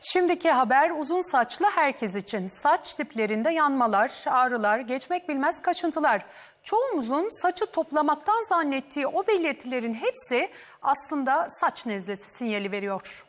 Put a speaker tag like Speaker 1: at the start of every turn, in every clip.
Speaker 1: Şimdiki haber uzun saçlı herkes için. Saç diplerinde yanmalar, ağrılar, geçmek bilmez kaşıntılar. Çoğumuzun saçı toplamaktan zannettiği o belirtilerin hepsi aslında saç nezlesi sinyali veriyor.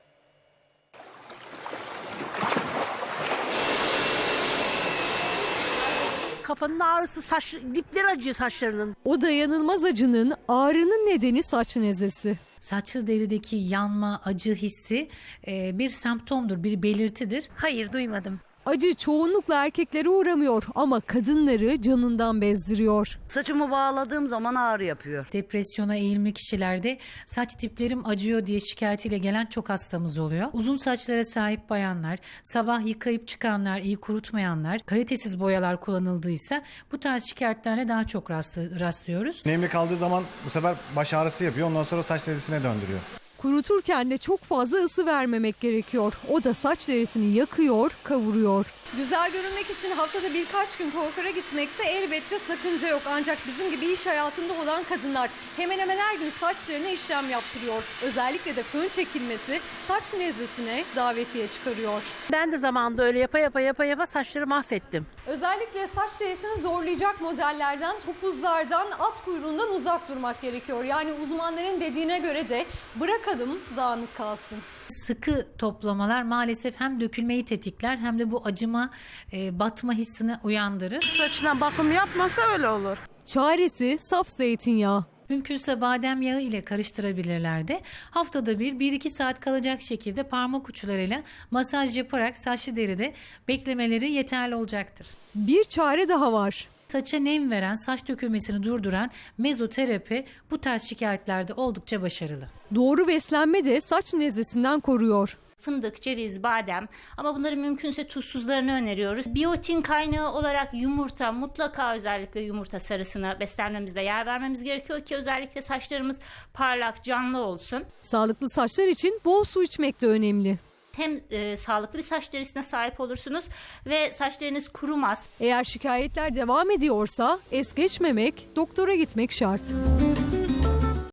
Speaker 2: Kafanın ağrısı, saç, dipleri acıyor saçlarının.
Speaker 3: O dayanılmaz acının ağrının nedeni saç nezlesi.
Speaker 4: Saçlı derideki yanma, acı hissi e, bir semptomdur, bir belirtidir.
Speaker 5: Hayır duymadım.
Speaker 3: Acı çoğunlukla erkeklere uğramıyor ama kadınları canından bezdiriyor.
Speaker 2: Saçımı bağladığım zaman ağrı yapıyor.
Speaker 4: Depresyona eğilimli kişilerde saç diplerim acıyor diye şikayetiyle gelen çok hastamız oluyor. Uzun saçlara sahip bayanlar, sabah yıkayıp çıkanlar, iyi kurutmayanlar, kalitesiz boyalar kullanıldıysa bu tarz şikayetlerle daha çok rastlı- rastlıyoruz.
Speaker 6: Nemli kaldığı zaman bu sefer baş ağrısı yapıyor. Ondan sonra saç nezlesine döndürüyor.
Speaker 3: Kuruturken de çok fazla ısı vermemek gerekiyor. O da saç derisini yakıyor, kavuruyor.
Speaker 7: Güzel görünmek için haftada birkaç gün kuaföre gitmekte elbette sakınca yok. Ancak bizim gibi iş hayatında olan kadınlar hemen hemen her gün saçlarına işlem yaptırıyor. Özellikle de fön çekilmesi saç nezlesine davetiye çıkarıyor.
Speaker 2: Ben de zamanında öyle yapa yapa yapa yapa saçları mahvettim.
Speaker 7: Özellikle saç derisini zorlayacak modellerden, topuzlardan, at kuyruğundan uzak durmak gerekiyor. Yani uzmanların dediğine göre de bırakalım dağınık kalsın.
Speaker 4: Sıkı toplamalar maalesef hem dökülmeyi tetikler hem de bu acıma, e, batma hissini uyandırır.
Speaker 2: Saçına bakım yapmasa öyle olur.
Speaker 3: Çaresi saf zeytinyağı.
Speaker 4: Mümkünse badem yağı ile karıştırabilirler de haftada bir 1-2 saat kalacak şekilde parmak uçlarıyla masaj yaparak saçlı deride beklemeleri yeterli olacaktır.
Speaker 3: Bir çare daha var.
Speaker 4: Saça nem veren, saç dökülmesini durduran mezoterapi bu tarz şikayetlerde oldukça başarılı.
Speaker 3: Doğru beslenme de saç nezlesinden koruyor.
Speaker 5: Fındık, ceviz, badem ama bunları mümkünse tuzsuzlarını öneriyoruz. Biyotin kaynağı olarak yumurta mutlaka özellikle yumurta sarısına beslenmemizde yer vermemiz gerekiyor ki özellikle saçlarımız parlak, canlı olsun.
Speaker 3: Sağlıklı saçlar için bol su içmek de önemli.
Speaker 5: Hem e, sağlıklı bir saç derisine sahip olursunuz ve saçlarınız kurumaz.
Speaker 3: Eğer şikayetler devam ediyorsa es geçmemek, doktora gitmek şart.